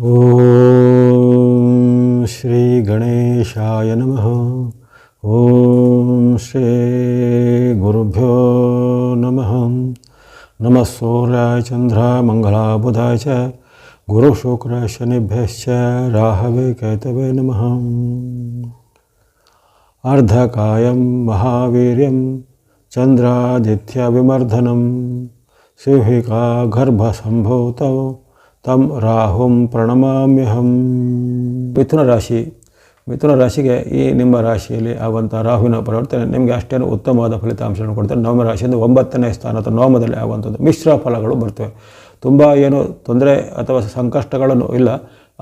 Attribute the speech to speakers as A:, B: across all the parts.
A: ॐ श्रीगणेशाय नमः। ॐ श्रीगुरुभ्यो नमः। नमः सूर्याय चन्द्राय मङ्गलाय बुधाय च गुरुशुक्राय शनिभ्यश्च राहवे केतवे नमः। अर्धकायं महावीर्यं चन्द्रादित्यविमर्दनं सिंहिका ತಮ್ಮ ರಾಹುಂ ಪ್ರಣಮಾಮ್ಯಹಂ. ಮಿಥುನ ರಾಶಿ, ಮಿಥುನ ರಾಶಿಗೆ ಈ ನಿಮ್ಮ ರಾಶಿಯಲ್ಲಿ ಆಗುವಂಥ ರಾಹುವಿನ ಪರಿವರ್ತನೆ ನಿಮಗೆ ಅಷ್ಟೇನು ಉತ್ತಮವಾದ ಫಲಿತಾಂಶಗಳನ್ನು ಕೊಡ್ತಾರೆ ನವಮ ರಾಶಿಯಿಂದ ಒಂಬತ್ತನೇ ಸ್ಥಾನ ಅಥವಾ ನವಮದಲ್ಲಿ ಆಗುವಂಥದ್ದು ಮಿಶ್ರ ಫಲಗಳು ಬರ್ತವೆ. ತುಂಬ ಏನು ತೊಂದರೆ ಅಥವಾ ಸಂಕಷ್ಟಗಳನ್ನು ಇಲ್ಲ,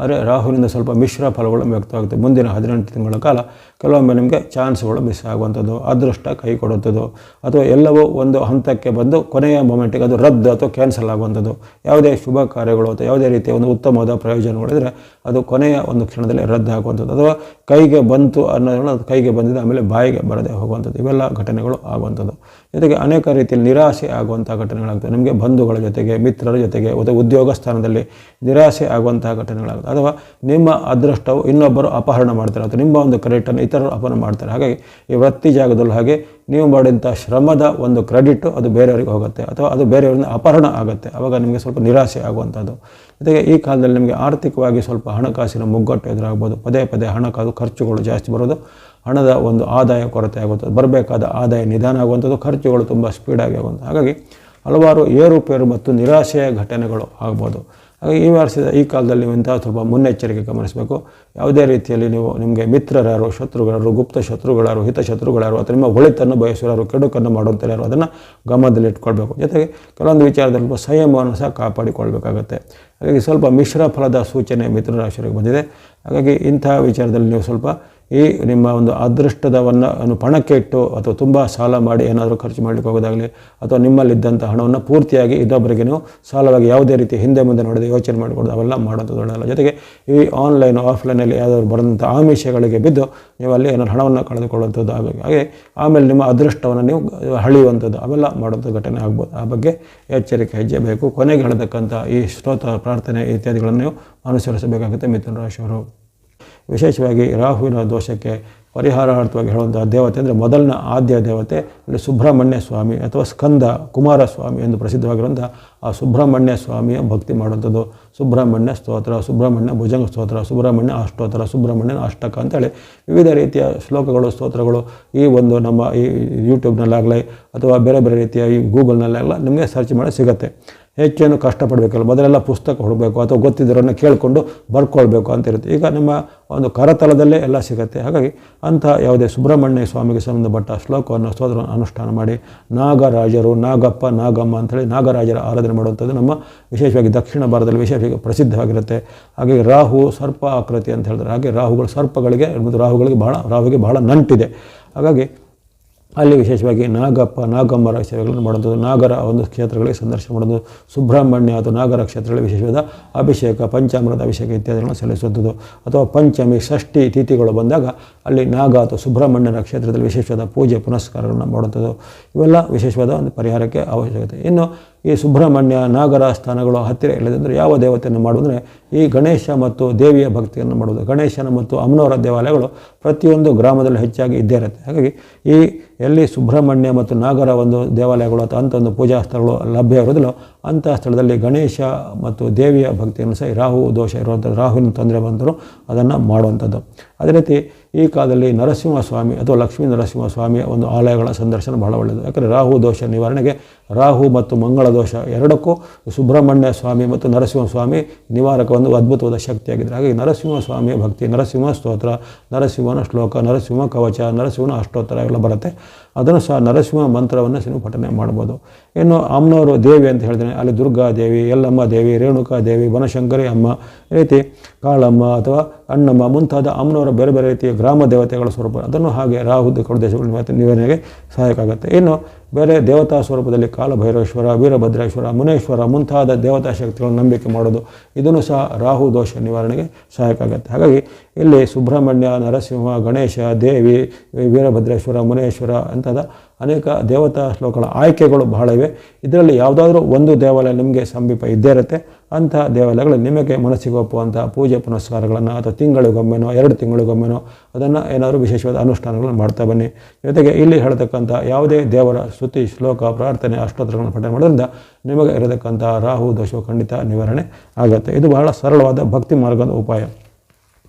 A: ಆದರೆ ರಾಹುವಿನಿಂದ ಸ್ವಲ್ಪ ಮಿಶ್ರ ಫಲಗಳು ವ್ಯಕ್ತವಾಗುತ್ತೆ ಮುಂದಿನ ಹದಿನೆಂಟು ತಿಂಗಳ ಕಾಲ. ಕೆಲವೊಮ್ಮೆ ನಿಮಗೆ ಚಾನ್ಸ್ಗಳು ಮಿಸ್ ಆಗುವಂಥದ್ದು, ಅದೃಷ್ಟ ಕೈ ಕೊಡುವಂಥದ್ದು, ಅಥವಾ ಎಲ್ಲವೂ ಒಂದು ಹಂತಕ್ಕೆ ಬಂದು ಕೊನೆಯ ಮೊಮೆಂಟಿಗೆ ಅದು ರದ್ದು ಅಥವಾ ಕ್ಯಾನ್ಸಲ್ ಆಗುವಂಥದ್ದು. ಯಾವುದೇ ಶುಭ ಕಾರ್ಯಗಳು ಅಥವಾ ಯಾವುದೇ ರೀತಿಯ ಒಂದು ಉತ್ತಮವಾದ ಪ್ರಯೋಜನಗಳಿದ್ರೆ ಅದು ಕೊನೆಯ ಒಂದು ಕ್ಷಣದಲ್ಲಿ ರದ್ದಾಗುವಂಥದ್ದು ಅಥವಾ ಕೈಗೆ ಬಂತು ಅನ್ನೋದನ್ನು ಕೈಗೆ ಬಂದಿದೆ, ಆಮೇಲೆ ಬಾಯಿಗೆ ಬರದೆ ಹೋಗುವಂಥದ್ದು. ಇವೆಲ್ಲ ಘಟನೆಗಳು ಆಗುವಂಥದ್ದು. ಜೊತೆಗೆ ಅನೇಕ ರೀತಿಯಲ್ಲಿ ನಿರಾಸೆ ಆಗುವಂಥ ಘಟನೆಗಳಾಗ್ತವೆ. ನಿಮಗೆ ಬಂಧುಗಳ ಜೊತೆಗೆ, ಮಿತ್ರರ ಜೊತೆಗೆ, ಅಥವಾ ಉದ್ಯೋಗ ಸ್ಥಾನದಲ್ಲಿ ನಿರಾಸೆ ಆಗುವಂತಹ ಘಟನೆಗಳಾಗುತ್ತೆ ಅಥವಾ ನಿಮ್ಮ ಅದೃಷ್ಟವು ಇನ್ನೊಬ್ಬರು ಅಪಹರಣ ಮಾಡ್ತಾರೆ. ಅಥವಾ ನಿಮ್ಮ ಒಂದು ಕ್ರೆಡಿಟನ್ನು ಇತರರು ಅಪನ ಮಾಡ್ತಾರೆ. ಹಾಗಾಗಿ ಈ ವೃತ್ತಿ ಜಾಗದಲ್ಲೂ ಹಾಗೆ ನೀವು ಮಾಡಿದಂಥ ಶ್ರಮದ ಒಂದು ಕ್ರೆಡಿಟ್ ಅದು ಬೇರೆಯವರಿಗೆ ಹೋಗುತ್ತೆ ಅಥವಾ ಅದು ಬೇರೆಯವರಿಂದ ಅಪಹರಣ ಆಗುತ್ತೆ. ಆವಾಗ ನಿಮಗೆ ಸ್ವಲ್ಪ ನಿರಾಸೆ ಆಗುವಂಥದ್ದು. ಜೊತೆಗೆ ಈ ಕಾಲದಲ್ಲಿ ನಿಮಗೆ ಆರ್ಥಿಕವಾಗಿ ಸ್ವಲ್ಪ ಹಣಕಾಸಿನ ಮುಗ್ಗಟ್ಟು ಎದುರಾಗ್ಬೋದು. ಪದೇ ಪದೇ ಹಣಕಾಸು ಖರ್ಚುಗಳು ಜಾಸ್ತಿ ಬರೋದು ಹಣದ ಒಂದು ಆದಾಯ ಕೊರತೆ ಆಗುವಂಥದ್ದು. ಬರಬೇಕಾದ ಆದಾಯ ನಿಧಾನ ಆಗುವಂಥದ್ದು, ಖರ್ಚುಗಳು ತುಂಬ ಸ್ಪೀಡಾಗಿ ಆಗುವಂಥದ್ದು. ಹಾಗಾಗಿ ಹಲವಾರು ಏರುಪೇರು ಮತ್ತು ನಿರಾಶೆಯ ಘಟನೆಗಳು ಆಗ್ಬೋದು. ಈ ವರ್ಷದ, ಈ ಕಾಲದಲ್ಲಿ ನೀವು ಇಂಥ ಸ್ವಲ್ಪ ಮುನ್ನೆಚ್ಚರಿಕೆ ಗಮನಿಸಬೇಕು. ಯಾವುದೇ ರೀತಿಯಲ್ಲಿ ನೀವು ನಿಮಗೆ ಮಿತ್ರರಾರು, ಶತ್ರುಗಳಾರು, ಗುಪ್ತ ಶತ್ರುಗಳಾರು, ಹಿತ ಶತ್ರುಗಳಾರು, ಅಥವಾ ನಿಮ್ಮ ಒಳಿತನ್ನು ಬಯಸುವವರು ಕೆಡುಕನ್ನು ಮಾಡುವಂಥ ಯಾರು ಅದನ್ನು ಗಮನದಲ್ಲಿ ಇಟ್ಕೊಳ್ಬೇಕು ಜೊತೆಗೆ ಕೆಲವೊಂದು ವಿಚಾರದಲ್ಲಿ ಸಂಯಮವನ್ನು ಸಹ ಕಾಪಾಡಿಕೊಳ್ಬೇಕಾಗತ್ತೆ. ಹಾಗಾಗಿ ಸ್ವಲ್ಪ ಮಿಶ್ರ ಫಲದ ಸೂಚನೆ ಮಿಥುನ ರಾಶಿಯವರಿಗೆ ಬಂದಿದೆ. ಹಾಗಾಗಿ ಇಂಥ ವಿಚಾರದಲ್ಲಿ ನೀವು ಸ್ವಲ್ಪ ಈ ನಿಮ್ಮ ಒಂದು ಅದೃಷ್ಟದವನ್ನು ಪಣಕ್ಕೆ ಇಟ್ಟು ಅಥವಾ ತುಂಬ ಸಾಲ ಮಾಡಿ ಏನಾದರೂ ಖರ್ಚು ಮಾಡಲಿಕ್ಕೆ ಹೋಗೋದಾಗಲಿ ಅಥವಾ ನಿಮ್ಮಲ್ಲಿದ್ದಂಥ ಹಣವನ್ನು ಪೂರ್ತಿಯಾಗಿ ಇನ್ನೊಬ್ಬರಿಗೆ ನೀವು ಸಾಲವಾಗಿ ಯಾವುದೇ ರೀತಿ ಹಿಂದೆ ಮುಂದೆ ನೋಡದೆ ಯೋಚನೆ ಮಾಡಿಕೊಡೋದು ಅವೆಲ್ಲ ಮಾಡೋದು ಒಳ್ಳೆಯಲ್ಲ ಜೊತೆಗೆ ಈ ಆನ್ಲೈನ್, ಆಫ್ಲೈನಲ್ಲಿ ಯಾವುದಾದ್ರು ಬರೆದಂಥ ಆಮಿಷಗಳಿಗೆ ಬಿದ್ದು ನೀವು ಅಲ್ಲಿ ಏನಾದ್ರು ಹಣವನ್ನು ಕಳೆದುಕೊಳ್ಳುವಂಥದ್ದು ಆಗಬೇಕು. ಹಾಗೆ ಆಮೇಲೆ ನಿಮ್ಮ ಅದೃಷ್ಟವನ್ನು ನೀವು ಹಳಿಯುವಂಥದ್ದು ಅವೆಲ್ಲ ಮಾಡುವಂಥ ಘಟನೆ ಆಗ್ಬೋದು. ಆ ಬಗ್ಗೆ ಎಚ್ಚರಿಕೆ ಹೆಜ್ಜೆ ಬೇಕು ಕೊನೆಗೆ ಹೇಳತಕ್ಕಂಥ ಈ ಸ್ತೋತ್ರ ಪ್ರಾರ್ಥನೆ ಇತ್ಯಾದಿಗಳನ್ನು ಅನುಸರಿಸಬೇಕಾಗುತ್ತೆ ಮಿಥುನ ರಾಶಿಯವರು. ವಿಶೇಷವಾಗಿ ರಾಹುವಿನ ದೋಷಕ್ಕೆ ಪರಿಹಾರಾರ್ಥವಾಗಿ ಹೇಳುವಂಥ ದೇವತೆ ಅಂದರೆ ಮೊದಲನ ಆದ್ಯ ದೇವತೆ ಅಂದರೆ ಸುಬ್ರಹ್ಮಣ್ಯ ಸ್ವಾಮಿ ಅಥವಾ ಸ್ಕಂದ ಕುಮಾರಸ್ವಾಮಿ ಎಂದು ಪ್ರಸಿದ್ಧವಾಗಿರುವಂಥ ಆ ಸುಬ್ರಹ್ಮಣ್ಯ ಸ್ವಾಮಿಯ ಭಕ್ತಿ ಮಾಡುವಂಥದ್ದು. ಸುಬ್ರಹ್ಮಣ್ಯ ಸ್ತೋತ್ರ, ಸುಬ್ರಹ್ಮಣ್ಯ ಭುಜಂಗ ಸ್ತೋತ್ರ, ಸುಬ್ರಹ್ಮಣ್ಯ ಅಷ್ಟೋತ್ತರ ಸುಬ್ರಹ್ಮಣ್ಯನ ಅಷ್ಟಕ ಅಂತೇಳಿ ವಿವಿಧ ರೀತಿಯ ಶ್ಲೋಕಗಳು, ಸ್ತೋತ್ರಗಳು ಈ ಒಂದು ನಮ್ಮ ಈ ಯೂಟ್ಯೂಬ್ನಲ್ಲಾಗಲಿ ಅಥವಾ ಬೇರೆ ಬೇರೆ ರೀತಿಯ ಈ ಗೂಗಲ್ನಲ್ಲಾಗಲ ನಿಮಗೆ ಸರ್ಚ್ ಮಾಡಿ ಸಿಗುತ್ತೆ. ಹೆಚ್ಚೇನು ಕಷ್ಟಪಡಬೇಕಲ್ಲ. ಮೊದಲೆಲ್ಲ ಪುಸ್ತಕ ಹುಡಬೇಕು ಅಥವಾ ಗೊತ್ತಿದ್ದರನ್ನು ಕೇಳಿಕೊಂಡು ಬರ್ಕೊಳ್ಬೇಕು ಅಂತ ಇರುತ್ತೆ. ಈಗ ನಿಮ್ಮ ಒಂದು ಕರತಲದಲ್ಲೇ ಎಲ್ಲ ಸಿಗುತ್ತೆ. ಹಾಗಾಗಿ ಅಂಥ ಯಾವುದೇ ಸುಬ್ರಹ್ಮಣ್ಯ ಸ್ವಾಮಿಗೆ ಸಂಬಂಧಪಟ್ಟ ಶ್ಲೋಕವನ್ನು ಸ್ತೋತ್ರ ಅನುಷ್ಠಾನ ಮಾಡಿ ನಾಗರಾಜರು, ನಾಗಪ್ಪ, ನಾಗಮ್ಮ ಅಂಥೇಳಿ ನಾಗರಾಜರ ಆರಾಧನೆ ಮಾಡುವಂಥದ್ದು ನಮ್ಮ ವಿಶೇಷವಾಗಿ ದಕ್ಷಿಣ ಭಾರತದಲ್ಲಿ ವಿಶೇಷವಾಗಿ ಪ್ರಸಿದ್ಧವಾಗಿರುತ್ತೆ. ಹಾಗೆ ರಾಹು ಸರ್ಪ ಆಕೃತಿ ಅಂತ ಹೇಳಿದ್ರೆ ಹಾಗೆ ರಾಹುಗಳು, ಸರ್ಪಗಳಿಗೆ ಮತ್ತು ರಾಹುಗಳಿಗೆ ಬಹಳ, ರಾಹುಗೆ ಬಹಳ ನಂಟಿದೆ. ಹಾಗಾಗಿ ಅಲ್ಲಿ ವಿಶೇಷವಾಗಿ ನಾಗಪ್ಪ, ನಾಗಮ್ಮರ ಸೇವೆಗಳನ್ನು ಮಾಡೋದು ನಾಗರ ಒಂದು ಕ್ಷೇತ್ರಗಳಿಗೆ ಸಂದರ್ಶನ ಮಾಡೋದು ಸುಬ್ರಹ್ಮಣ್ಯ ಅಥವಾ ನಾಗರ ಕ್ಷೇತ್ರಗಳಿಗೆ ವಿಶೇಷವಾದ ಅಭಿಷೇಕ, ಪಂಚಾಮೃತ ಅಭಿಷೇಕ ಇತ್ಯಾದಿಗಳನ್ನು ಸಲ್ಲಿಸುವಂಥದ್ದು. ಅಥವಾ ಪಂಚಮಿ, ಷಷ್ಠಿ ತಿಥಿಗಳು ಬಂದಾಗ ಅಲ್ಲಿ ನಾಗ ಅಥವಾ ಸುಬ್ರಹ್ಮಣ್ಯನ ಕ್ಷೇತ್ರದಲ್ಲಿ ವಿಶೇಷವಾದ ಪೂಜೆ, ಪುನಸ್ಕಾರಗಳನ್ನು ಮಾಡುವಂಥದ್ದು. ಇವೆಲ್ಲ ವಿಶೇಷವಾದ ಒಂದು ಪರಿಹಾರಕ್ಕೆ ಅವಶ್ಯಕತೆ. ಇನ್ನು ಈ ಸುಬ್ರಹ್ಮಣ್ಯ ನಾಗರ ಸ್ಥಾನಗಳು ಹತ್ತಿರ ಇಲ್ಲದಿದ್ದರೆ ಯಾವ ದೇವತೆಯನ್ನು ಮಾಡುವುದರೆ ಈ ಗಣೇಶ ಮತ್ತು ದೇವಿಯ ಭಕ್ತಿಯನ್ನು ಮಾಡುವುದು. ಗಣೇಶನ ಮತ್ತು ಅಮ್ಮನವರ ದೇವಾಲಯಗಳು ಪ್ರತಿಯೊಂದು ಗ್ರಾಮದಲ್ಲಿ ಹೆಚ್ಚಾಗಿ ಇದ್ದೇ ಇರುತ್ತೆ. ಹಾಗಾಗಿ ಈ ಎಲ್ಲಿ ಸುಬ್ರಹ್ಮಣ್ಯ ಮತ್ತು ನಾಗರ ಒಂದು ದೇವಾಲಯಗಳು ಅಥವಾ ಅಂಥ ಒಂದು ಪೂಜಾ ಸ್ಥಳಗಳು ಲಭ್ಯ ಇರೋದಿಲ್ಲೋ ಅಂಥ ಸ್ಥಳದಲ್ಲಿ ಗಣೇಶ ಮತ್ತು ದೇವಿಯ ಭಕ್ತಿಯನ್ನು ಸಹ ರಾಹು ದೋಷ ಇರುವಂಥದ್ದು, ರಾಹುವಿನ ತೊಂದರೆ ಬಂದರೂ ಅದನ್ನು ಮಾಡುವಂಥದ್ದು. ಅದೇ ರೀತಿ ಈ ಕಾಲದಲ್ಲಿ ನರಸಿಂಹಸ್ವಾಮಿ ಅಥವಾ ಲಕ್ಷ್ಮೀ ನರಸಿಂಹಸ್ವಾಮಿಯ ಒಂದು ಆಲಯಗಳ ಸಂದರ್ಶನ ಬಹಳ ಒಳ್ಳೆಯದು ಯಾಕಂದರೆ ರಾಹು ದೋಷ ನಿವಾರಣೆಗೆ ರಾಹು ಮತ್ತು ಮಂಗಳ ದೋಷ ಎರಡಕ್ಕೂ ಸುಬ್ರಹ್ಮಣ್ಯ ಸ್ವಾಮಿ ಮತ್ತು ನರಸಿಂಹಸ್ವಾಮಿ ನಿವಾರಕ ಒಂದು ಅದ್ಭುತವಾದ ಶಕ್ತಿಯಾಗಿದೆ ಹಾಗಾಗಿ ನರಸಿಂಹಸ್ವಾಮಿಯ ಭಕ್ತಿ ನರಸಿಂಹ ಸ್ತೋತ್ರ, ನರಸಿಂಹನ ಶ್ಲೋಕ, ನರಸಿಂಹ ಕವಚ, ನರಸಿಂಹನ ಅಷ್ಟೋತ್ತರ ಎಲ್ಲ ಬರುತ್ತೆ. ಅದನ್ನು ಸಹ ನರಸಿಂಹ ಮಂತ್ರವನ್ನು ನೀವು ಪಠನೆ ಮಾಡ್ಬೋದು. ಇನ್ನು ಅಮ್ಮನವರು ದೇವಿ ಅಂತ ಹೇಳ್ತೇನೆ. ಅಲ್ಲಿ ದುರ್ಗಾ ದೇವಿ ಎಲ್ಲಮ್ಮ ದೇವಿ, ರೇಣುಕಾ ದೇವಿ ಬನಶಂಕರಿ ಅಮ್ಮ, ಈ ರೀತಿ ಕಾಳಮ್ಮ ಅಥವಾ ಅಣ್ಣಮ್ಮ ಮುಂತಾದ ಅಮ್ಮನವರ ಬೇರೆ ಬೇರೆ ರೀತಿಯ ಗ್ರಾಮ ದೇವತೆಗಳ ಸ್ವರೂಪ. ಅದನ್ನು ಹಾಗೆ ರಾಹು ದೇಶಗಳ ನಿವಾರಣೆಗೆ ಸಹಾಯಕ ಆಗುತ್ತೆ. ಇನ್ನು ಬೇರೆ ದೇವತಾ ಸ್ವರೂಪದಲ್ಲಿ ಕಾಲಭೈರವೇಶ್ವರ ವೀರಭದ್ರೇಶ್ವರ, ಮುನೇಶ್ವರ ಮುಂತಾದ ದೇವತಾ ಶಕ್ತಿಗಳನ್ನು ನಂಬಿಕೆ ಮಾಡೋದು, ಇದನ್ನು ಸಹ ರಾಹು ದೋಷ ನಿವಾರಣೆಗೆ ಸಹಾಯಕ ಆಗುತ್ತೆ. ಹಾಗಾಗಿ ಇಲ್ಲಿ ಸುಬ್ರಹ್ಮಣ್ಯ, ನರಸಿಂಹ, ಗಣೇಶ, ದೇವಿ, ವೀರಭದ್ರೇಶ್ವರ, ಮುನೇಶ್ವರ ಅಂತಾದ ಅನೇಕ ದೇವತಾ ಶ್ಲೋಕಗಳ ಆಯ್ಕೆಗಳು ಬಹಳ ಇವೆ. ಇದರಲ್ಲಿ ಯಾವುದಾದ್ರೂ ಒಂದು ದೇವಾಲಯ ನಿಮಗೆ ಸಮೀಪ ಇದ್ದೇ ಇರುತ್ತೆ. ಅಂಥ ದೇವಾಲಯಗಳು ನಿಮಗೆ ಮನಸ್ಸಿಗೆ ಒಪ್ಪುವಂಥ ಪೂಜೆ ಪುನಸ್ಕಾರಗಳನ್ನು ಅಥವಾ ತಿಂಗಳಿಗೊಮ್ಮೆನೋ, ಎರಡು ತಿಂಗಳಿಗೊಮ್ಮೆನೋ ಅದನ್ನು ಏನಾದರೂ ವಿಶೇಷವಾದ ಅನುಷ್ಠಾನಗಳನ್ನು ಮಾಡ್ತಾ ಬನ್ನಿ. ಜೊತೆಗೆ ಇಲ್ಲಿ ಹೇಳ್ತಕ್ಕಂಥ ಯಾವುದೇ ದೇವರ ಸ್ತುತಿ, ಶ್ಲೋಕ, ಪ್ರಾರ್ಥನೆ, ಅಷ್ಟೋತ್ತರಗಳನ್ನು ಪಠನೆ ಮಾಡೋದ್ರಿಂದ ನಿಮಗೆ ಇರತಕ್ಕಂಥ ರಾಹು ದೋಷವು ಖಂಡಿತ ನಿವಾರಣೆ ಆಗುತ್ತೆ. ಇದು ಬಹಳ ಸರಳವಾದ ಭಕ್ತಿ ಮಾರ್ಗದ ಉಪಾಯ.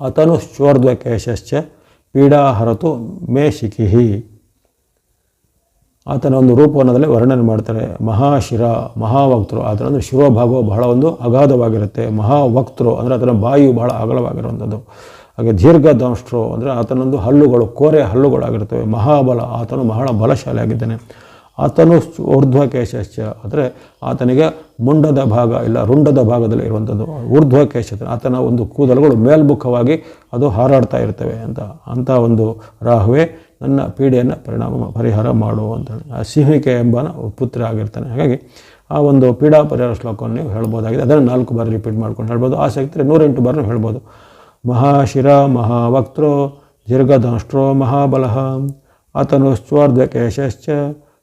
A: ಅತನುಶ್ಚೋರ್ಧ್ವಕೇಶಶ್ಚ ಪೀಡಾಹರತು ಮೇ ಶಿಖಿಹಿ. ಆತನ ಒಂದು ರೂಪವನ್ನದಲ್ಲಿ ವರ್ಣನೆ ಮಾಡ್ತಾರೆ. ಮಹಾಶಿರ ಮಹಾವಕ್ತರು ಆತನ ಅಂದರೆ ಶಿರೋಭಾಗವು ಬಹಳ ಒಂದು ಅಗಾಧವಾಗಿರುತ್ತೆ. ಮಹಾವಕ್ತರು ಅಂದರೆ ಆತನ ಬಾಯಿಯು ಬಹಳ ಅಗಲವಾಗಿರುವಂಥದ್ದು. ಹಾಗೆ ದೀರ್ಘದಂಷ್ಟ್ರು ಅಂದರೆ ಆತನೊಂದು ಹಲ್ಲುಗಳು, ಕೋರೆ ಹಲ್ಲುಗಳಾಗಿರ್ತವೆ. ಮಹಾಬಲ, ಆತನು ಬಹಳ ಬಲಶಾಲಿ ಆಗಿದ್ದಾನೆ ಆತನು ಊರ್ಧ್ವಕೇಶಶ್ಚ. ಅಂದರೆ ಆತನಿಗೆ ಮುಂಡದ ಭಾಗ ಇಲ್ಲ, ರುಂಡದ ಭಾಗದಲ್ಲಿ ಇರುವಂಥದ್ದು ಊರ್ಧ್ವಕೇಶ ಆತನ ಒಂದು ಕೂದಲುಗಳು ಮೇಲ್ಮುಖವಾಗಿ ಅದು ಹಾರಾಡ್ತಾ ಇರ್ತವೆ ಅಂತ ಅಂಥ ಒಂದು ರಾಹುವೆ ನನ್ನ ಪೀಡೆಯನ್ನು ಪರಿಣಾಮ ಪರಿಹಾರ ಮಾಡು ಅಂತೇಳಿ ಆ ಸಿಂಹಿಕೆ ಎಂಬನ ಪುತ್ರ ಆಗಿರ್ತಾನೆ. ಹಾಗಾಗಿ ಆ ಒಂದು ಪೀಡಾ ಪರಿಹಾರ ಶ್ಲೋಕವನ್ನು ನೀವು ಹೇಳ್ಬೋದಾಗಿದೆ. ಅದನ್ನು ನಾಲ್ಕು ಬಾರಿ ರಿಪೀಟ್ ಮಾಡ್ಕೊಂಡು ಹೇಳ್ಬೋದು. ಆಸಕ್ತಿ ನೂರೆಂಟು ಬಾರಿ ಹೇಳ್ಬೋದು. ಮಹಾಶಿರ ಮಹಾವಕ್ತೃ ದೀರ್ಘದಂಷ್ಟ್ರೋ ಮಹಾಬಲಹ ಆತನು ಸ್ವಾರ್ಧಕೇಶಶ್ಚ